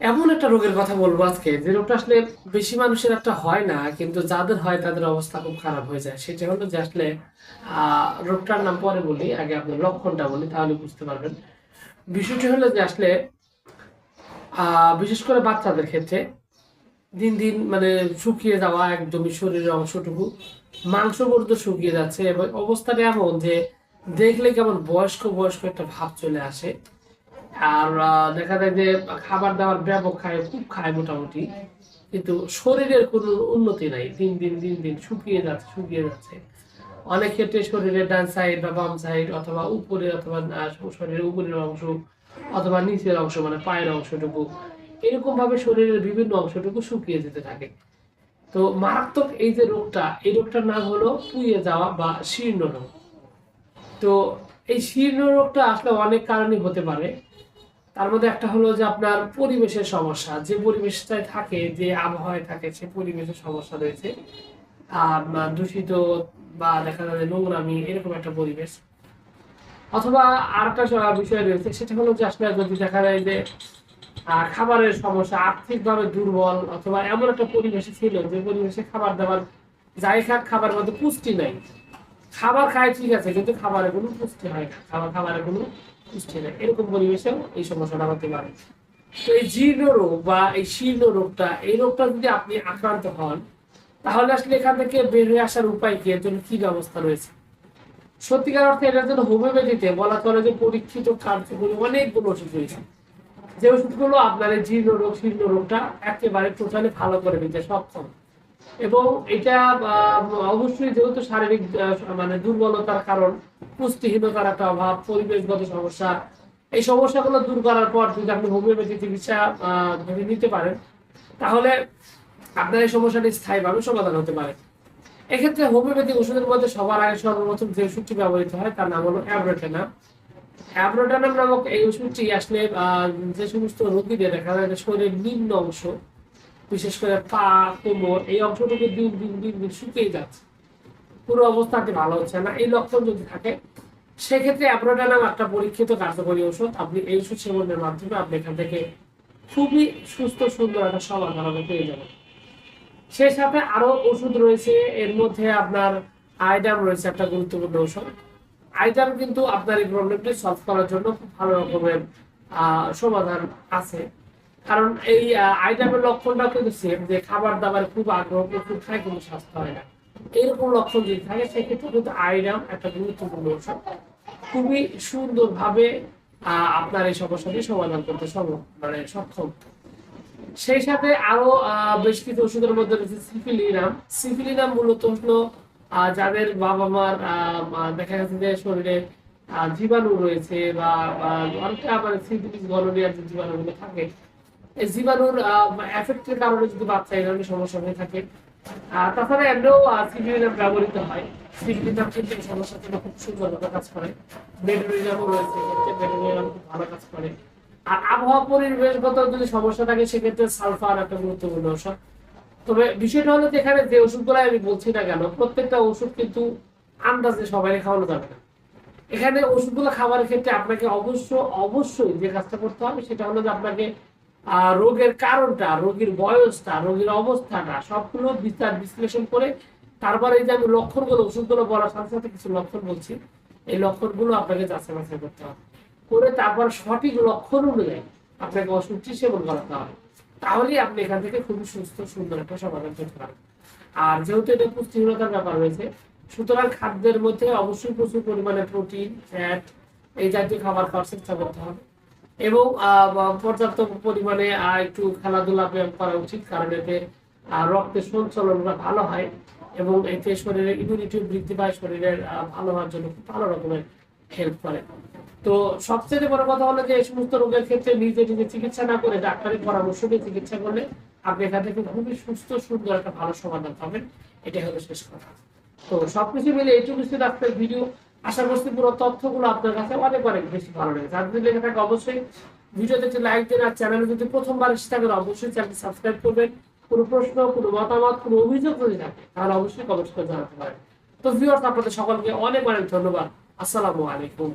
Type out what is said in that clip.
এমন একটা রোগের কথা বলব আজকে, যে রোগটা আসলে বেশি মানুষের একটা হয় না, কিন্তু যাদের হয় তাদের অবস্থা খুব খারাপ হয়ে যায়। সেটা হলো যে আসলে রোগটার নাম পরে বলি, আগে আপনার লক্ষণটা বলি, তাহলে বুঝতে পারবেন। বিষয়টি হলো যে আসলে বিশেষ করে বাচ্চাদের ক্ষেত্রে, দিন দিন মানে শুকিয়ে যাওয়া একদমই শরীরের অংশটুকু মাংস পর্যন্ত শুকিয়ে যাচ্ছে এবং অবস্থাটা এমন যে দেখলে কেমন বয়স্ক বয়স্ক একটা ভাব চলে আসে। আর দেখা যায় যে খাবার দাবার ব্যাপক খায়, খুব খায় মোটামুটি। কিন্তু শরীরের কোনো উন্নতি নাই। দিন দিন দিন দিন শুকিয়ে যাচ্ছে শুকিয়ে যাচ্ছে। অনেক ক্ষেত্রে শরীরের ডান সাইড বা বাম সাইড অথবা উপরে অথবা শরীরের উপরের অংশ অথবা নিচের অংশ মানে পায়ের অংশটুকু এরকম ভাবে শরীরের বিভিন্ন অংশটুকু শুকিয়ে যেতে থাকে। তো মারাত্মক এই যে রোগটা, এই রোগটার নাম হলো পুড়িয়ে যাওয়া বা শীর্ণ রোগ। তো এই শীর্ণ রোগটা আসলে অনেক কারণই হতে পারে। তার মধ্যে একটা হলো যে আপনার পরিবেশের সমস্যা, যে পরিবেশটায় থাকে, যে আবহাওয়ায় থাকে, সে পরিবেশের সমস্যা রয়েছে। দূষিত বা দেখা যায় নোংরামি, এরকম একটা পরিবেশ। অথবা আর একটা বিষয় রয়েছে, সেটা হলো যে আসলে যদি দেখা যায় যে খাবারের সমস্যা, আর্থিকভাবে দুর্বল অথবা এমন একটা পরিবেশে ছিল, যে পরিবেশে খাবার দাবার যাই খাক খাবার মধ্যে পুষ্টি নাই। খাবার খায় ঠিক আছে, কিন্তু খাবারে কোনো পুষ্টি হয় না। খাবার খাবারে কোনো নেই এরকম পরিবেশেও এই সমস্যাটা হতে পারে। তো এই জীর্ণ রোগ বা এই শীর্ণ রোগটা, এই রোগটা যদি আপনি আক্রান্ত হন, তাহলে আসলে এখান থেকে বের হয়ে আসার উপায় কি? এর জন্য কি ব্যবস্থা রয়েছে? সত্যিকার অর্থে এটার জন্য হোমিওপ্যাথিতে বলা চলে যে পরীক্ষিত কার্যকরী অনেকগুলো ওষুধ রয়েছে। যে ওষুধগুলো আপনার এই জীর্ণ রোগ, শীর্ণ রোগটা একেবারে টোটালি ভালো করে দিতে সক্ষম। এবং এটা অবশ্যই যেহেতু শারীরিক মানে দুর্বলতার কারণ পুষ্টিহীনতার অভাব পরিবেশগত সমস্যা। এই সমস্যাগুলো দূর করার পর যদি আপনি হোমিওপ্যাথি চিকিৎসা আহ, নিতে পারেন তাহলে আপনার এই সমস্যাটি স্থায়ীভাবে সমাধান হতে পারে। এক্ষেত্রে হোমিওপ্যাথিক ওষুধের মধ্যে সবার আগে সর্বপ্রথম যে ওষুধটি ব্যবহৃত হয় তার নাম হলো অ্যাব্রোটেনা অ্যাব্রোটেনাম নামক এই ওষুধটি আসলে যে সমস্ত রোগীদের দেখা যায় শরীরের নিম্ন অংশ বিশেষ করে পা কোমর এই অংশটুকু দিন দিন দিন দিন শুকিয়ে যাচ্ছে। পুরো অবস্থাটি ভালো হচ্ছে না। এই লক্ষণ যদি থাকে সেক্ষেত্রে অ্যাব্রোটানাম একটা পরীক্ষিত কার্যকরী ওষুধ। আপনি এই ওষুধ সেবনের মাধ্যমে আপনি এখান থেকে খুবই সুস্থ, সুন্দর একটা সমাধান আপনি পেয়ে যাবেন। সেই সাথে আরও ওষুধ রয়েছে, এর মধ্যে আপনার আইডাম রয়েছে একটা গুরুত্বপূর্ণ ওষুধ। আইডাম কিন্তু আপনার এই প্রবলেমটি সলভ করার জন্য খুব ভালো রকমের সমাধান আছে। কারণ এই আইডামের লক্ষণটা কিন্তু সেম যে খাবার দাবার খুব আগ্রহ প্রচুর খায় কিন্তু স্বাস্থ্য হয় না। এরকম লক্ষণ যদি থাকে, সেক্ষেত্রে কিন্তু আইডাম একটা গুরুত্বপূর্ণ ওষুধ। খুবই সুন্দরভাবে আপনার এই সমস্যাটি সমাধান করতে মানে সক্ষম। সেই সাথে আরও বেশ কিছু ওষুধের মধ্যে রয়েছে সিফিলিনাম। সিফিলিনাম মূলত হলো যাদের বাবা মার দেখা গেছে যে শরীরে জীবাণু রয়েছে বা অনেকটা আবার সিফিলিস গনোরিয়ার যে জীবাণুগুলো থাকে, এই জীবাণুর এফেক্টের কারণে যদি বাচ্চা এই ধরনের সমস্যা হয়ে থাকে তাছাড়া এমনিও ব্যবহৃত হয় কিন্তু খুব সুন্দরভাবে কাজ করে। রয়েছে খুব ভালো কাজ করে। আর আবহাওয়া পরিবেশগত যদি সমস্যা থাকে, সেক্ষেত্রে সালফার একটা গুরুত্বপূর্ণ ওষুধ তবে বিষয়টা হলো যে এখানে যে ওষুধগুলো আমি বলছি না কেন, প্রত্যেকটা ওষুধ কিন্তু আন্দাজে সবাই খাওয়ানো যাবে না। এখানে ওষুধগুলো খাওয়ার ক্ষেত্রে আপনাকে অবশ্য, অবশ্যই যে কাজটা করতে হবে, সেটা হলো যে আপনাকে রোগের কারণটা, রোগীর বয়সটা, রোগীর অবস্থাটা সবগুলো বিচার, বিশ্লেষণ করে তারপরে এই যে আমি লক্ষণগুলো, ওষুধগুলো বলার সাথে সাথে কিছু লক্ষণ বলছি, এই লক্ষণগুলো আপনাকে যাচাই বাছাই করতে হবে। করে তারপর সঠিক লক্ষণ অনুযায়ী আপনাকে ওষুধটি সেবন করাতে হবে। তাহলেই আপনি এখান থেকে খুবই সুস্থ, সুন্দর একটা সমাধান করতে পারবেন। আর যেহেতু এটা পুষ্টিহীনতার ব্যাপার রয়েছে, সুতরাং খাদ্যের মধ্যে অবশ্যই প্রচুর পরিমাণে প্রোটিন, ফ্যাট এই জাতীয় খাবার খাওয়ার চেষ্টা করতে হবে। এবং পর্যাপ্ত পরিমাণে একটু খেলাধুলা ব্যায়াম করা উচিত, কারণ এতে রক্তের সঞ্চালনটা ভালো হয় এবং এতে শরীরের ইমিউনিটি বৃদ্ধি পায়, শরীরের ভালো হওয়ার জন্য খুব ভালো রকমের হেল্প করে। তো সবচেয়ে বড় কথা হলো যে, এই সমস্ত রোগের ক্ষেত্রে নিজে নিজে চিকিৎসা না করে ডাক্তারের পরামর্শ নিয়ে চিকিৎসা করলে আপনি এখান থেকে খুবই সুস্থ, সুন্দর একটা ভালো সমাধান পাবেন। এটাই হলো শেষ কথা। তো সবকিছু মিলে এইটুকু আজকের ভিডিও আশা করছি পুরো তথ্যগুলো আপনার কাছে অনেক অনেক বেশি ভালো লেগেছে। আর যদি লেখা থাকে অবশ্যই ভিডিওতে একটি লাইক দিন আর চ্যানেল যদি প্রথমবার এসে থাকেন অবশ্যই চ্যানেল সাবস্ক্রাইব করবেন। কোনো প্রশ্ন, কোনো মতামত, কোনো অভিযোগ যদি থাকে, তাহলে অবশ্যই কমেন্ট করে জানাতে পারেন। তো ভিউয়ার্স আপনাদের সকলকে অনেক অনেক ধন্যবাদ। আসসালামু আলাইকুম।